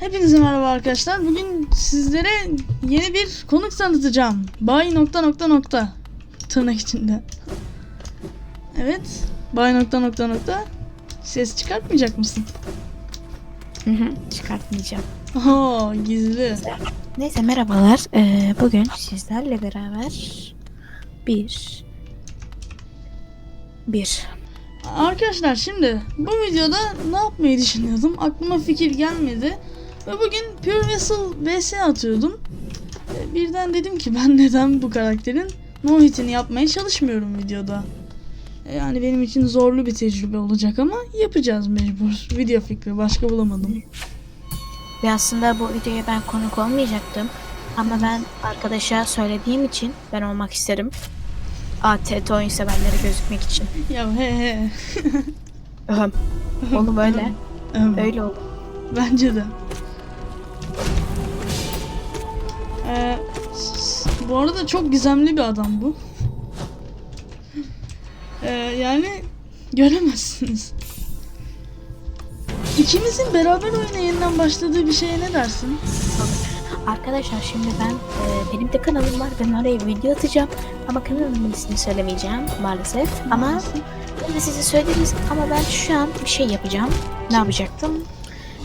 Hepinize merhaba arkadaşlar. Bugün sizlere yeni bir konuk tanıtacağım. Bay nokta nokta nokta. Tırnak içinde. Evet. Bay nokta nokta nokta. Ses çıkartmayacak mısın? Hı hı, Çıkartmayacağım. Oo gizli. Neyse merhabalar. Ee, bugün sizlerle beraber bir bir Arkadaşlar şimdi bu videoda ne yapmayı düşünüyordum? Aklıma fikir gelmedi. Ve bugün Pure Vessel vs atıyordum. Ve Birden dedim ki ben neden bu karakterin no hitini yapmaya çalışmıyorum videoda. E, Yani benim için zorlu bir tecrübe olacak ama yapacağız mecbur. Video fikri başka bulamadım. ve aslında bu videoya ben konuk olmayacaktım. Ama ben arkadaşa söylediğim için ben olmak isterim. ATT oyun severlere gözükmek için. Ya he he. Öhüm. Oğlum öyle. Evet. öyle oldu. Bence de. Ee, bu arada çok gizemli bir adam bu. Ee, yani göremezsiniz. İkimizin beraber oyuna yeniden başladığı bir şeye ne dersin? Arkadaşlar şimdi ben e, benim de kanalım var. Ben oraya video atacağım. Ama kanalımın ismini söylemeyeceğim maalesef. Ama Maalesef. Ben de size söylediniz ama ben şu an bir şey yapacağım. Ne yapacaktım?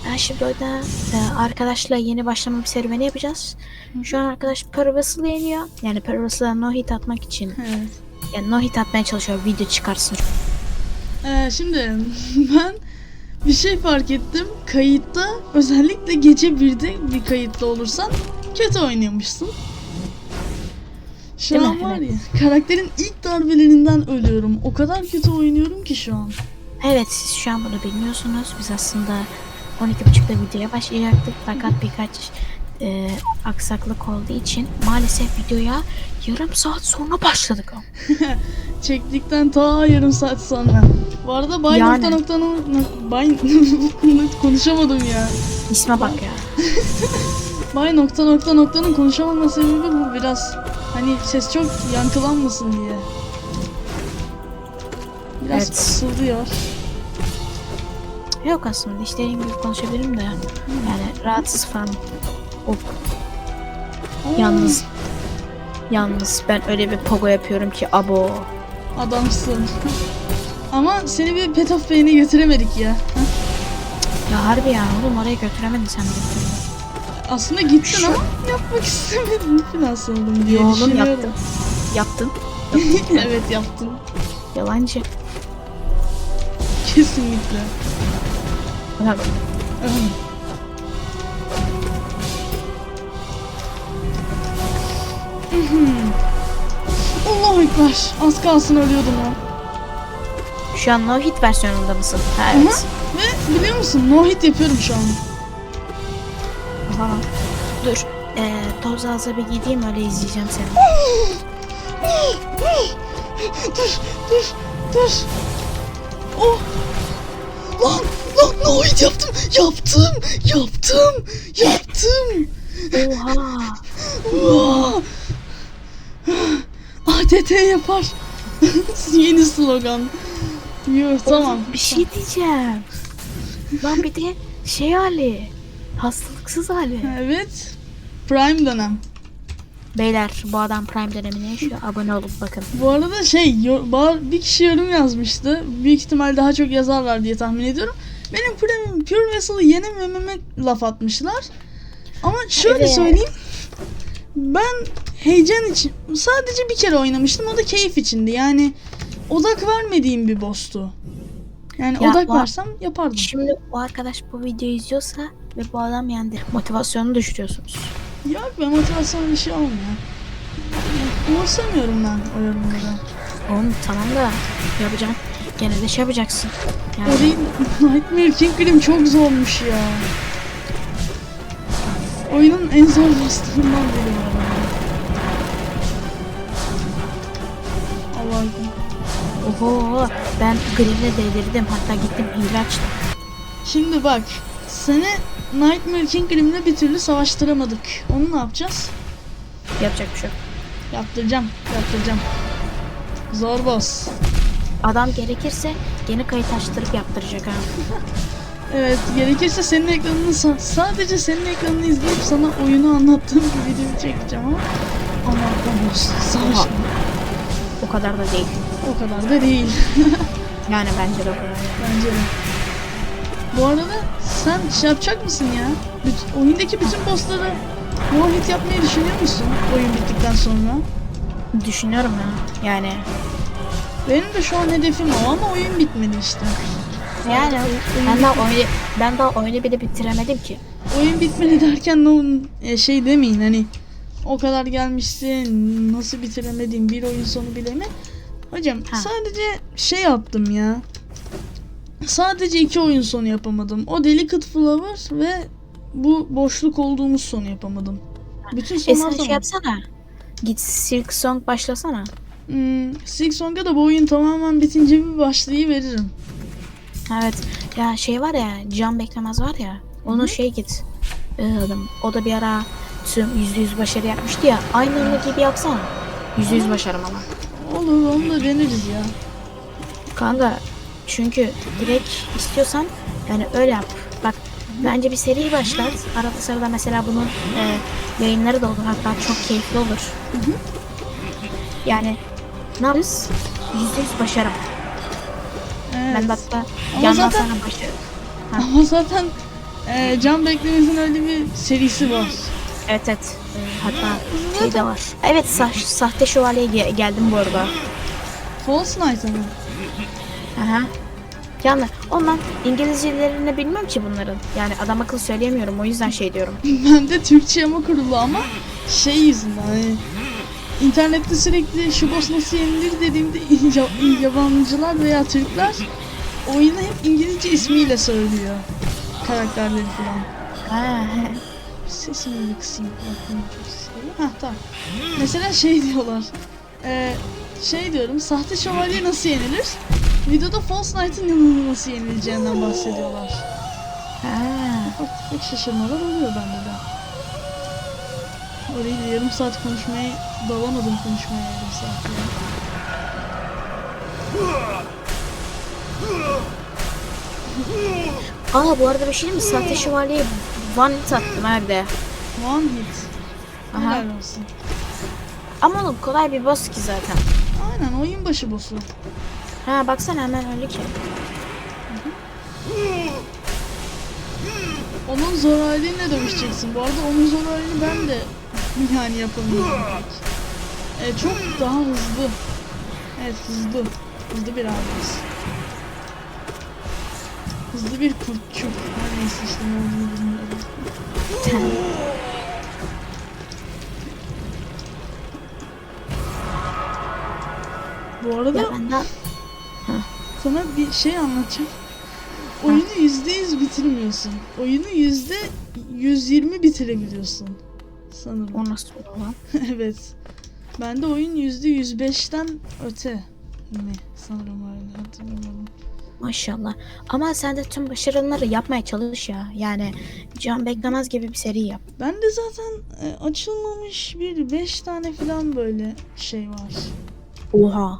Ben şimdi orada e, arkadaşla yeni başlama bir serüveni yapacağız. Şu an arkadaş Parvasıl'ı yeniyor. Yani Parvasıl'a no hit atmak için. Evet. Yani no hit atmaya çalışıyor. Video çıkarsın. Ee, şimdi ben bir şey fark ettim. Kayıtta özellikle gece birde bir kayıtta olursan kötü oynuyormuşsun. Şu Değil mi? an var ya karakterin ilk darbelerinden ölüyorum. O kadar kötü oynuyorum ki şu an. Evet siz şu an bunu bilmiyorsunuz. Biz aslında 12.30'da videoya başlayacaktık. Fakat birkaç e, aksaklık olduğu için maalesef videoya yarım saat sonra başladık. Çektikten ta yarım saat sonra. Bu arada bay Yani. nokta nokta no- bay konuşamadım ya. İsme bak ya. Bay nokta nokta noktanın konuşamama sebebi bu biraz hani ses çok yankılanmasın diye. Biraz Evet. kısıldıyor. Yok aslında istediğim gibi konuşabilirim de yani rahatsız falan. Hop. Yalnız yalnız ben öyle bir pogo yapıyorum ki abo. Adamsın. Ama seni bir Pet of Pain'e götüremedik ya. Ya harbi ya oğlum oraya götüremedin sen beni. Aslında gittin Şu- ama yapmak istemedin. Finans oldum diye Yo oğlum düşünüyorum. yaptın. Yaptın. evet yaptın. Yalancı. Kesinlikle. Ulan. Allahu Ekber. Az kalsın ölüyordum ya. Şu an no hit versiyonunda mısın? Ha, evet. Ve biliyor musun no hit yapıyorum şu an. Aha. Dur. Ee, toz ağza bir gideyim öyle izleyeceğim seni. dur dur dur. Oh. Lan lan no hit yaptım. Yaptım. Yaptım. Yaptım. Oha. Vaa! ATT yapar. Yeni slogan. Yuh tamam. Bir şey diyeceğim. Lan bir de şey hali. Hastalıksız hali. Evet. Prime dönem. Beyler bu adam Prime dönemine yaşıyor. Abone olun bakın. Bu arada şey bir kişi yorum yazmıştı. Büyük ihtimal daha çok yazarlar diye tahmin ediyorum. Benim Prime, Pure Vessel'ı yenemememe laf atmışlar. Ama şöyle Evet. söyleyeyim. Ben heyecan için sadece bir kere oynamıştım. O da keyif içindi. Yani odak vermediğim bir boss'tu. Yani Ya odak versem yapardım. Şimdi o arkadaş bu videoyu izliyorsa ve bu adam yendi. Motivasyonunu düşürüyorsunuz. Yok be motivasyon bir şey olmuyor. Umursamıyorum ben o yorumları. Oğlum tamam da yapacağım. Gene de şey yapacaksın. Yani O değil. Nightmare King Grim çok zormuş ya. Oyunun en zor bosslarından biri arada. Allah'ım. oho ben Green'e delirdim. Hatta gittim hile açtım. Şimdi bak. Seni Nightmare King bir türlü savaştıramadık. Onu ne yapacağız? Yapacak bir şey yok. Yaptıracağım. Yaptıracağım. Zor boss. Adam gerekirse gene kayıt açtırıp yaptıracak ha. Evet, gerekirse senin ekranını sa- sadece senin ekranını izleyip sana oyunu anlattığım bir video çekeceğim ama ama o boss savaş. O kadar da değil. o kadar da değil Yani bence de o kadar. bence de. Bu arada sen şey yapacak mısın ya? Bütün, oyundaki bütün bossları one hit yapmayı düşünüyor musun oyun bittikten sonra? Düşünüyorum ya. Yani Benim de şu an hedefim o ama oyun bitmedi işte. yani ben daha oyunu ben daha oyunu bile bitiremedim ki. Oyun bitmedi derken o e, şey demeyin hani o kadar gelmişsin nasıl bitiremediğim bir oyun sonu bile mi? Hocam Ha. sadece şey yaptım ya. Sadece iki oyun sonu yapamadım. O Delicate Flower ve bu boşluk olduğumuz sonu yapamadım. Bütün E sonlar sen tamam. şey yapsana. Git Silk Song başlasana. Hmm, Silk Song'a da bu oyun tamamen bitince bir başlayıveririm. Evet. Ya şey var ya can beklemez var ya. Onu şey git. Ee, o da bir ara tüm %100 başarı yapmıştı ya. Aynı onun gibi yapsana. %100 başarım ama. Olur onu da deneriz ya. Kanka çünkü direkt istiyorsan yani öyle yap. Bak bence bir seri başlat. Arada sırada mesela bunun e, yayınları da olur. Hatta çok keyifli olur. Yani ne yaparız? %100 başarım. Evet. Ben Ama yandan zaten- sana başarım. Ama zaten e, Can Beklemez'in öyle bir serisi var. Evet evet. Hatta şey de var. Evet sa- sahte şövalyeye ge- geldim bu arada. False Knight ama. Aha. Yani ondan İngilizcelerini bilmem ki bunların. Yani adam akıllı söyleyemiyorum o yüzden şey diyorum. Ben de Türkçe yama kurulu ama şey yüzünden hani internette sürekli şu boss nasıl yenilir dediğimde ya- yabancılar veya Türkler oyunu hep İngilizce ismiyle söylüyor. Karakterleri falan. Ha, he. Sesimi bir sıkılıyor. Hah tamam. Mesela şey diyorlar. Ee, şey diyorum sahte şövalye nasıl yenilir? Videoda False Knight'ın yanına nasıl yenileceğinden bahsediyorlar. Ufak tefek şaşırmalar oluyor bende de. Orayı da yarım saat konuşmaya dalamadım konuşmaya yarım saat. Aa bu arada bir şey diyeyim mi? Sahte şövalyeye one hit attım ha bir de. One hit. Aha. Helal olsun. Ama oğlum kolay bir boss ki zaten. Aynen oyun başı boss'u. Ha baksana hemen öyle ki. Onun zor haliyle dövüşeceksin. Bu arada onun zor halini ben de yani yapamıyorum. Ee, çok daha hızlı. Evet hızlı. Hızlı bir abimiz. Hızlı bir kurtçuk. Her neyse işte ne olduğunu bilmiyorum. Bu arada ya ben daha... sana bir şey anlatacağım. Oyunu yüzde yüz bitirmiyorsun. Oyunu yüzde 120 bitirebiliyorsun. Sanırım. O nasıl olur lan? evet. Bende oyun yüzde 105'ten öte mi? Sanırım öyle hatırlamıyorum. Maşallah. Ama sen de tüm başarıları yapmaya çalış ya. Yani can beklemez gibi bir seri yap. Bende zaten e, açılmamış bir 5 tane falan böyle şey var. Oha.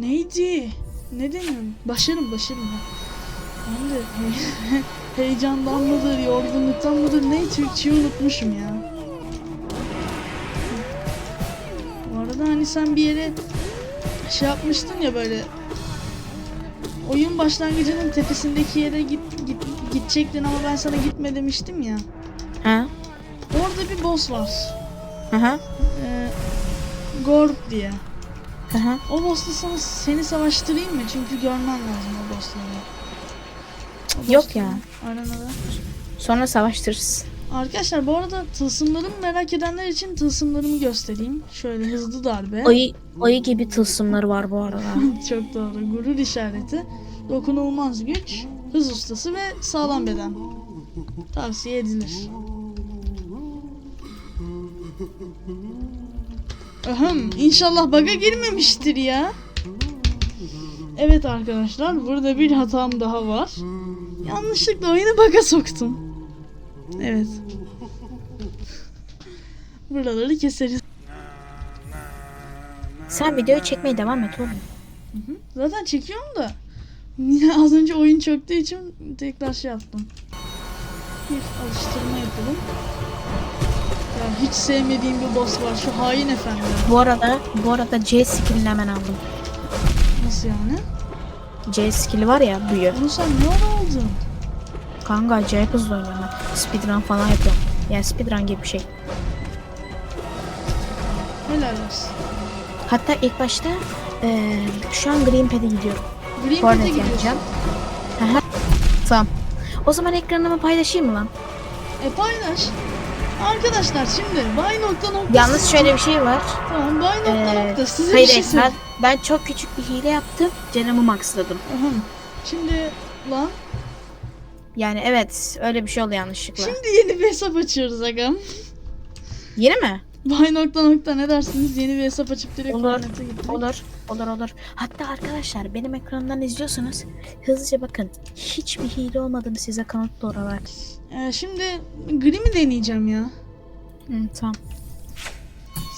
Neydi? Ne deniyorum? Başarım başarım. ha. Ben de he- heyecandan mıdır, yorgunluktan mıdır ne Türkçeyi unutmuşum ya. Bu arada hani sen bir yere şey yapmıştın ya böyle oyun başlangıcının tepesindeki yere git, git gidecektin ama ben sana gitme demiştim ya. Ha? Orada bir boss var. Hı hı. Ee, Gorb diye. Hı. O boss'la sana seni savaştırayım mı? Çünkü görmen lazım o boss'ları. Yok ya. Arenada. Sonra savaştırırız. Arkadaşlar bu arada tılsımlarımı merak edenler için tılsımlarımı göstereyim. Şöyle hızlı darbe. Ayı, ayı gibi tılsımları var bu arada. Çok doğru. Gurur işareti. Dokunulmaz güç. Hız ustası ve sağlam beden. Tavsiye edilir. Ahem, inşallah baga girmemiştir ya. Evet arkadaşlar burada bir hatam daha var. Yanlışlıkla oyunu baga soktum. Evet. Buraları keseriz. Sen videoyu çekmeye devam et oğlum. Zaten çekiyorum da Yine az önce oyun çöktüğü için tekrar şey yaptım. Bir alıştırma yapalım. Ya hiç sevmediğim bir boss var şu hain efendi. Bu arada bu arada C skillini hemen aldım. Nasıl yani? C skilli var ya büyü. Onu sen ne ara aldın? Kanka acayip hızlı oynuyorum ben. Speedrun falan yapıyorum. Yani speedrun gibi bir şey. Helal olsun. Hatta ilk başta eee, şu an Green Pad'e gidiyorum. Green Pet'e gidiyorsun. Aha. Tamam. O zaman ekranımı paylaşayım mı lan? E paylaş. Arkadaşlar şimdi bay nokta nokta. Yalnız şöyle bir şey var. Tamam bay nokta Ee, nokta. Size hayır bir şey ben, ben çok küçük bir hile yaptım. Canımı maxladım. Aha. Şimdi lan. Yani evet öyle bir şey oldu yanlışlıkla. Şimdi yeni bir hesap açıyoruz agam. Yeni mi? Bay nokta nokta ne dersiniz? Yeni bir hesap açıp direkt Olur. Olur. Olur olur. Hatta arkadaşlar benim ekranımdan izliyorsanız hızlıca bakın. Hiçbir hile olmadığını size kanıtlı olarak. Ee, şimdi Grim'i deneyeceğim ya. Hı, tamam.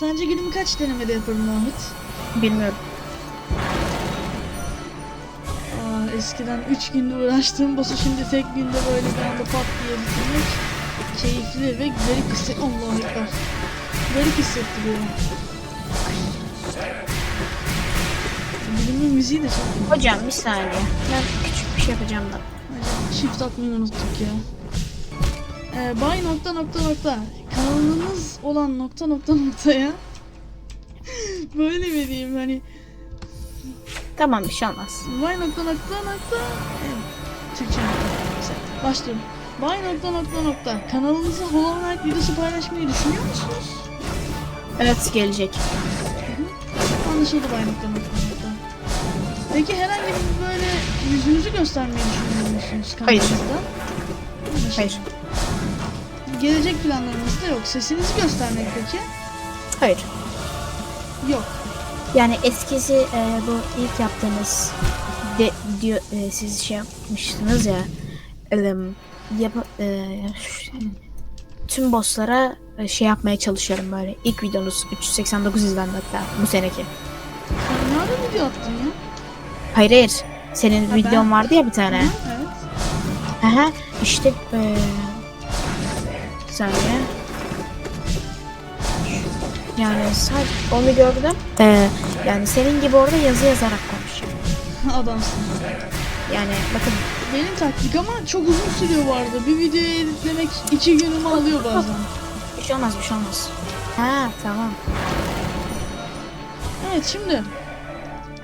Sence Grim'i kaç denemede yaparım Ahmet? Bilmiyorum. Aa, eskiden 3 günde uğraştığım boss'u şimdi tek günde böyle bir anda pat diye bitirmek keyifli ve garip hisset... Allahu Ekber. Garip hissettiriyor. Grim'in müziği de çok. Hocam bir saniye. Ben küçük bir şey yapacağım da. Acaba Shift atmayı unuttuk ya. Ee, bay nokta nokta nokta. Kanalınız olan nokta nokta noktaya böyle mi diyeyim hani Tamam bir şey olmaz. bay nokta nokta nokta evet. Türkçe nokta. Başlıyorum. Bay nokta nokta nokta. Kanalınıza Hollow Knight videosu paylaşmayı düşünüyor musunuz? Evet gelecek. Anlaşıldı bay nokta nokta nokta. Peki herhangi bir böyle yüzünüzü göstermeyi düşünüyor musunuz Hayır. Anlaşıldı. Hayır. Gelecek planlarınız da yok. Sesinizi göstermek peki? Hayır. Yok. Yani eskisi e, bu ilk yaptığınız de, diyor, e, siz şey yapmıştınız ya e, yap, e, tüm bosslara e, şey yapmaya çalışıyorum böyle. İlk videonuz 389 izlendi hatta bu seneki. Sen ne ara video attın ya? Hayır hayır. Senin Ha, videon ben- vardı ya bir tane. Hı, evet. Aha işte e, saniye. Yani sadece onu gördüm. E, yani senin gibi orada yazı yazarak konuşuyor. Adamsın. Yani bakın Benim taktik ama çok uzun sürüyor bu arada. Bir videoyu editlemek iki günümü alıyor bazen. bir şey olmaz bir şey olmaz. Ha tamam. Evet şimdi.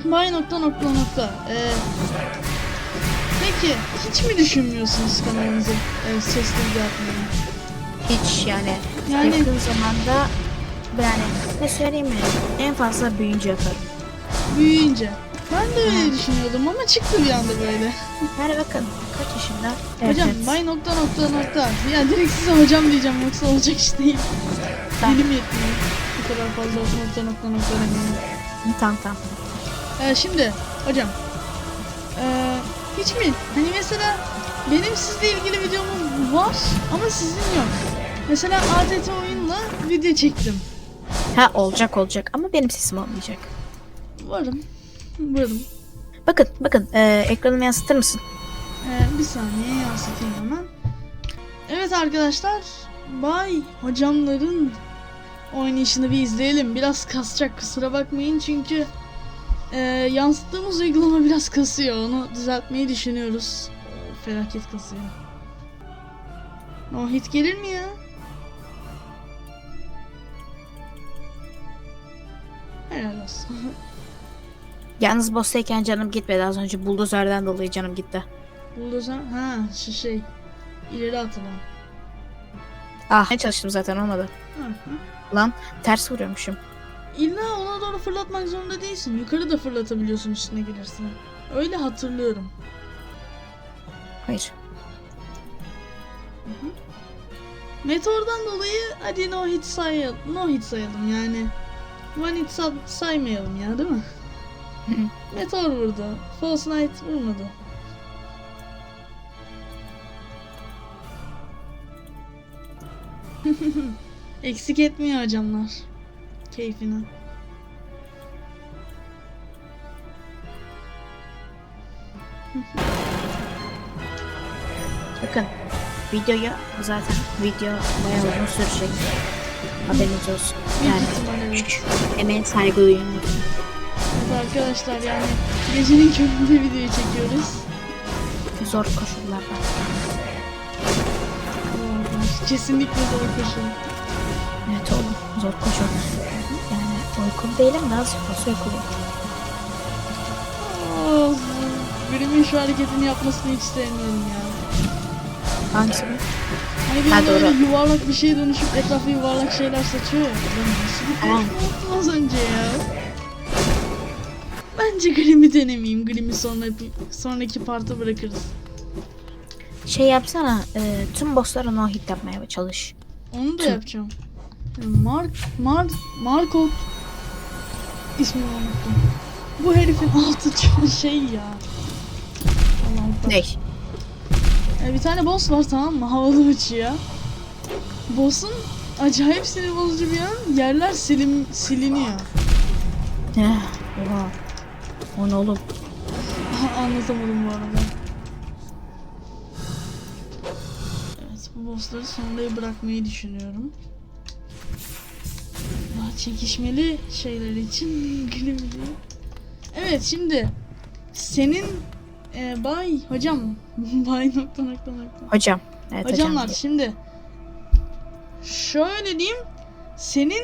Bay nokta nokta nokta. Ee, peki hiç mi düşünmüyorsunuz kanalınızı e, sesli atmayı? Hiç yani, Yani- yakın zamanda yani ne söyleyeyim mi? En fazla büyüyünce yaparım. Büyüyünce. Ben de öyle düşünüyordum ama çıktı bir anda böyle. Yani bakın kaç yaşında? Hocam bay nokta nokta nokta. Ya direkt size hocam diyeceğim yoksa olacak iş değil. Tamam. Dilim yetmiyor. Bu kadar fazla nokta nokta nokta demiyorum. Tamam tamam. Ee, şimdi hocam. Ee, hiç mi? Hani mesela benim sizle ilgili videom var ama sizin yok. Mesela ATT oyunla video çektim. Ha olacak olacak ama benim sesim olmayacak. Varım. Varım. Bakın bakın e, ekranımı yansıtır mısın? Ee, bir saniye yansıtayım hemen. Evet arkadaşlar. Bay hocamların oynayışını bir izleyelim. Biraz kasacak kusura bakmayın çünkü e, yansıttığımız uygulama biraz kasıyor. Onu düzeltmeyi düşünüyoruz. Felaket kasıyor. O hit gelir mi ya? Helal olsun. Yalnız boss'tayken canım gitmedi. Az önce buldozerden dolayı canım gitti. Buldozer ha şu şey ileri atılan. Ah ne çalıştım zaten olmadı. Hı hı. Lan ters vuruyormuşum. İlla ona doğru fırlatmak zorunda değilsin. Yukarı da fırlatabiliyorsun üstüne gelirse. Öyle hatırlıyorum. Hayır. Meteordan dolayı hadi no hit sayalım. No hit sayalım yani. Hit sa- saymayalım ya değil mi? Meteor vurdu. False Knight vurmadı. Eksik etmiyor hocamlar. Keyfini. bakın videoyu zaten video bayağı uzun sürecek. Haberiniz olsun. Yani emeğe saygı duyun. Evet arkadaşlar yani gecenin köründe videoyu çekiyoruz. Zor koşullarda. Kesinlikle zor koşul. Evet oğlum zor koşul. Yani uykulu değilim de azıcık fazla uykuluyum. Oh, Grimm'in şu hareketini yapmasını hiç sevmiyorum ya. Hangisi? Hani bir Ha, doğru. yuvarlak bir şeye dönüşüp etrafı yuvarlak şeyler saçıyor ya. Nasıl bir az önce ya. Bence Grimm'i denemeyeyim. Grimm'i sonra, sonraki parta bırakırız. Şey yapsana e, tüm bosslara no hit yapmaya çalış. Onu da Tüm. yapacağım. Mark, Mark, Marco ismini unuttum. Bu herifin altı çok şey ya. Ne? E, bir tane boss var tamam mı? Havalı uçuyor. Boss'un acayip sinir bozucu bir yan yerler silim, siliniyor. Ne? Oha. O ne oğlum? Anlatamadım bu arada. Evet bu bossları sonraya bırakmayı düşünüyorum. Daha çekişmeli şeyler için gülüm. Evet şimdi senin e, bay hocam bay nokta nokta nokta. Hocam. Evet Hocamlar hocam. şimdi şöyle diyeyim senin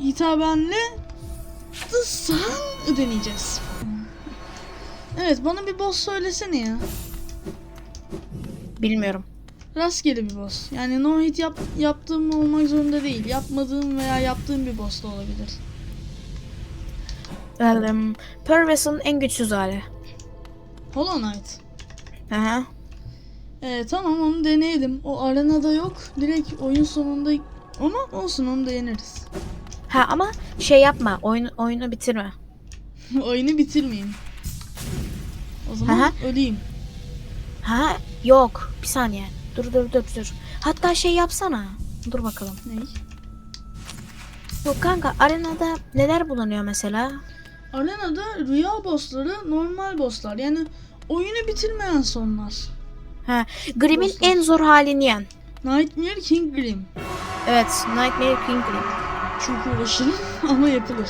hitabenle sen deneyeceğiz. Evet bana bir boss söylesene ya. Bilmiyorum. Rastgele bir boss. Yani no hit yap, yaptığım olmak zorunda değil. Yapmadığım veya yaptığım bir boss da olabilir. Um, Pearl Vessel'ın en güçsüz hali. Hollow Knight. Aha. Ee, tamam onu deneyelim. O arenada yok. Direkt oyun sonunda ama olsun onu da yeneriz. Ha ama şey yapma. Oyunu, oyunu bitirme. Oyunu bitirmeyin. O zaman Aha. öleyim. Ha yok. Bir saniye. Dur dur dur dur. Hatta şey yapsana. Dur bakalım. Ney? Yok kanka arenada neler bulunuyor mesela? Arenada rüya bossları normal bosslar. Yani oyunu bitirmeyen sonlar. Ha Grimm'in en zor halini yen. Nightmare King Grim. Evet Nightmare King Grim. Çok uğraşırım ama yapılır.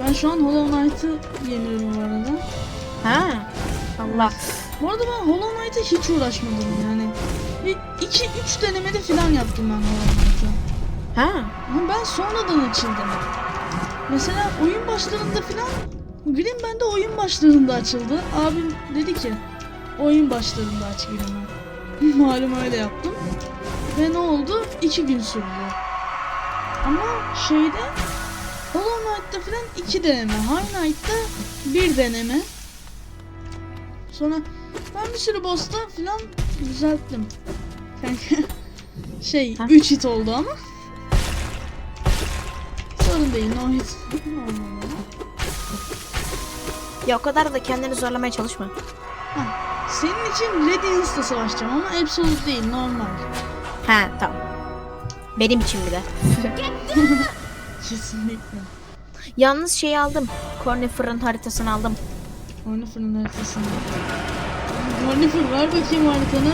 Ben şu an Hollow Knight'ı yeniyorum bu arada. Ha. Allah. Bu arada ben Hollow Knight'a hiç uğraşmadım yani. Bir iki üç denemede falan yaptım ben Hollow Knight'ı. Ha. Ama ben sonradan açıldım. Mesela oyun başlarında falan Grim bende oyun başlarında açıldı. Abim dedi ki oyun başlarında aç Grim'i. Malum öyle yaptım. Ve ne oldu? İki gün sürdü. Ama şeyde Hollow Knight'ta falan iki deneme. High Knight'ta bir deneme. Sonra ben bir sürü boss'ta falan düzelttim. Kanka şey Ha? 3 hit oldu ama. Değil no. Allah Ya o kadar da kendini zorlamaya çalışma. Ha, Senin için Radiance'da savaşacağım ama Absolute değil normal. Ha tamam. Benim için bir de. Kesinlikle. Yalnız şeyi aldım. Cornifer'ın haritasını aldım. Cornifer'ın haritasını. Cornifer ver bakayım haritanı.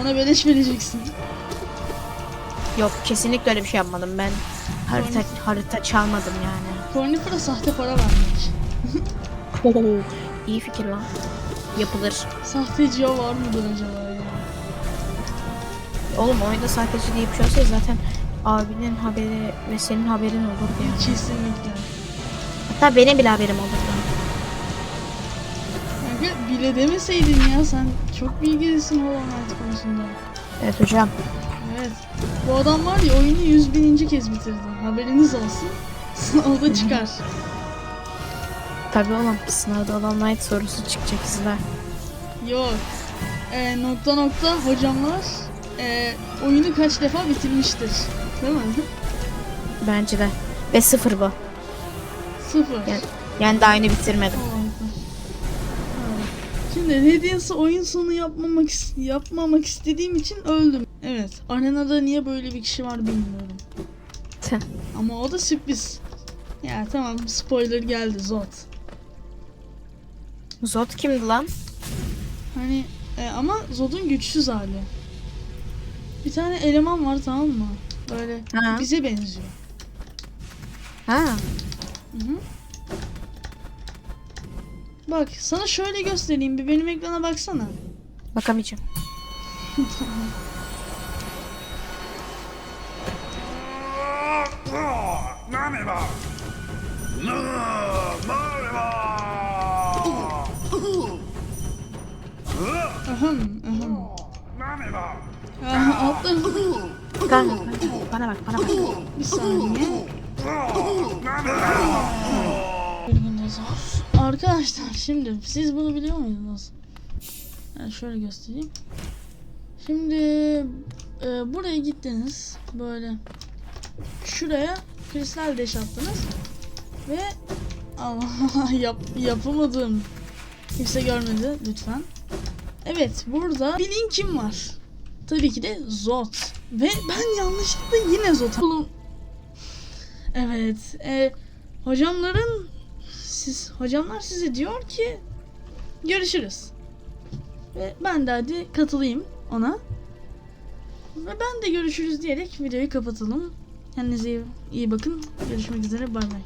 Bana beleş vereceksin. Yok kesinlikle öyle bir şey yapmadım ben. Harita harita çalmadım yani. Cornifer'a sahte para vermek. İyi fikir lan. Yapılır. Sahte Geo var mıdır acaba ya? Oğlum oyunda sahteci diye bir şey olsaydı zaten abinin haberi ve senin haberin olurdu yani. Kesinlikle. Hatta benim bile haberim olurdu. Kanka bile demeseydin ya sen çok bilgilisin Hollow Knight konusunda. Evet hocam. Evet. Bu adam var ya oyunu 100 bininci kez bitirdi. Haberiniz olsun. Sınavda çıkar. Tabii oğlum sınavda olan night sorusu çıkacak izler. Yok. Ee, nokta nokta hocamlar ee, oyunu kaç defa bitirmiştir. Değil mi? Bence de. Ve sıfır bu. Sıfır. Yani, yani daha yeni bitirmedim. Şimdi Radiance'ı oyun sonu yapmamak yapmamak istediğim için öldüm. Evet. Arenada niye böyle bir kişi var bilmiyorum. Ama o da sürpriz. Ya tamam spoiler geldi Zod. Zod kimdi lan? Hani E, ama Zod'un güçsüz hali. Bir tane eleman var tamam mı? Böyle Ha. bize benziyor. Ha. Hı hı. Bak sana şöyle göstereyim bir benim ekrana baksana. Bakamayacağım. Aham. Naneba! Aha, altta Kanka, kanka bana bak bana bir saniye. Arkadaşlar şimdi siz bunu biliyor muydunuz? Yani şöyle göstereyim. Şimdi e, buraya gittiniz böyle şuraya kristal deş attınız ve yap, yapamadım. Kimse görmedi lütfen. Evet burada bir linkim var. Tabii ki de Zot. Ve ben yanlışlıkla yine Zot. Oğlum. Evet. E, hocamların siz hocamlar size diyor ki görüşürüz. Ve ben de hadi katılayım ona. Ve ben de görüşürüz diyerek videoyu kapatalım. Kendinize iyi, iyi bakın. Görüşmek üzere. Bay bay.